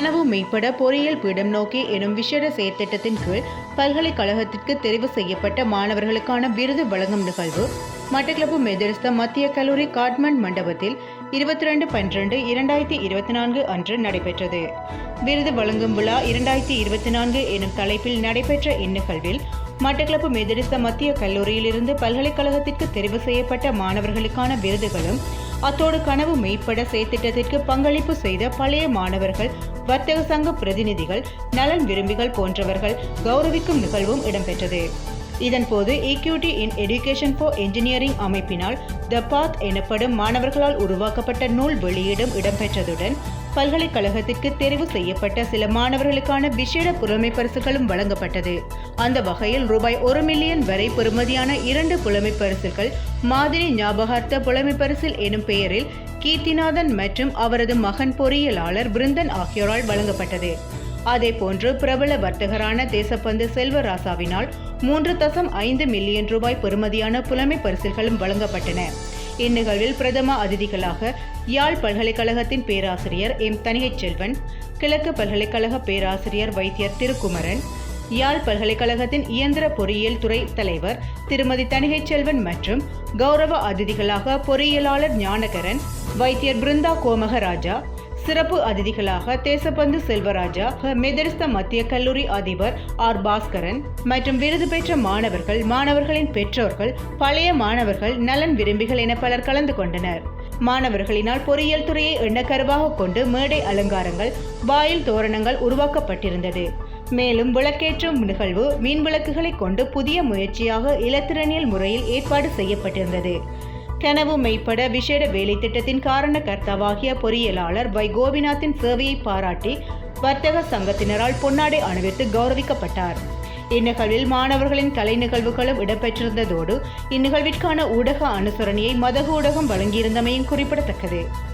கனவு மெய்ப்பட பொறியியல் பீடம் நோக்கி எனும் விசேட செயற்திட்டத்தின் கீழ் பல்கலைக்கழகத்திற்கு தெரிவு செய்யப்பட்ட மாணவர்களுக்கான விருது வழங்கும் நிகழ்வு மட்டக்களப்பு மெதரிஸ்த மத்திய கல்லூரி காட்மண்ட் மண்டபத்தில் இருபத்தி ரெண்டு பன்னிரண்டு இரண்டாயிரத்தி இருபத்தி நான்கு அன்று நடைபெற்றது. விருது வழங்கும் விழா இரண்டாயிரத்தி இருபத்தி நான்கு எனும் தலைப்பில் நடைபெற்ற இந்நிகழ்வில் மட்டக்களப்பு மெதரிஸ்த மத்திய கல்லூரியிலிருந்து பல்கலைக்கழகத்திற்கு தெரிவு செய்யப்பட்ட மாணவர்களுக்கான விருதுகளும் அத்தோடு கனவு மெய்ப்பட செயற்திட்டத்திற்கு பங்களிப்பு செய்த பழைய மாணவர்கள் வர்த்தக சங்க பிரதிநிதிகள் நலன் விரும்பிகள் போன்றவர்கள் கௌரவிக்கும் நிகழ்வும் இடம்பெற்றது. இதன்போது equity in education for engineering அமைப்பினால் த பாத் எனப்படும் மாணவர்களால் உருவாக்கப்பட்ட நூல் வெளியீடும் இடம்பெற்றதுடன் பல்கலைக்கழகத்திற்கு தெரிவு செய்யப்பட்ட சில மாணவர்களுக்கான விசேட புலமை பரிசுகளும் வழங்கப்பட்டது. அந்த வகையில் ரூபாய் ஒரு மில்லியன் வரை பெறுமதியான இரண்டு புலமை பரிசுகள் மாதிரி ஞாபகார்த்த புலமை பரிசில் எனும் பெயரில் கீர்த்திநாதன் மற்றும் அவரது மகன் பொறியியலாளர் பிருந்தன் ஆகியோரால் வழங்கப்பட்டது. அதேபோன்று பிரபல வர்த்தகரான தேசப்பந்து செல்வராசாவினால் மூன்று தசம் ஐந்து மில்லியன் ரூபாய் பெறுமதியான புலமை பரிசுகளும் வழங்கப்பட்டன. இந்நிகழ்வில் பிரதம அதிதிகளாக யாழ் பல்கலைக்கழகத்தின் பேராசிரியர் எம். தனிகைச்செல்வன் கிழக்கு பல்கலைக்கழக பேராசிரியர் வைத்தியர் திருக்குமரன் யாழ் பல்கலைக்கழகத்தின் இயந்திர பொறியியல் துறை தலைவர் திருமதி தனிகைச்செல்வன் மற்றும் கௌரவ அதிதிகளாக பொறியியலாளர் ஞானகரன் வைத்தியர் பிருந்தா கோமகராஜா சிறப்பு அதிதிகளாக தேசப்பந்து செல்வராஜா மெதரிஸ்த மத்திய கல்லூரி அதிபர் ஆர். பாஸ்கரன் மற்றும் விருது பெற்ற மாணவர்கள் மாணவர்களின் பெற்றோர்கள் பழைய மாணவர்கள் நலன் விரும்பிகள் என பலர் கலந்து கொண்டனர். மாணவர்களினால் பொறியியல் துறையை எண்ணக்கருவாக கொண்டு மேடை அலங்காரங்கள் வாயில் தோரணங்கள் உருவாக்கப்பட்டிருந்தது. மேலும் விளக்கேற்றும் நிகழ்வு மின் விளக்குகளை கொண்டு புதிய முயற்சியாக இலத்திரனியல் முறையில் ஏற்பாடு செய்யப்பட்டிருந்தது. கனவு மெய்ப்பட விசேட வேலை திட்டத்தின் காரணகர்த்தாவாகிய பொறியியலாளர் வை. கோபிநாத்தின் சேவையை பாராட்டி வர்த்தக சங்கத்தினரால் பொன்னாடை அணிவித்து கௌரவிக்கப்பட்டார். இந்நிகழ்வில் மாணவர்களின் கலை நிகழ்வுகளும் இடம்பெற்றிருந்ததோடு இந்நிகழ்விற்கான ஊடக அனுசரணையை மதகு ஊடகம் வழங்கியிருந்தமையும் குறிப்பிடத்தக்கது.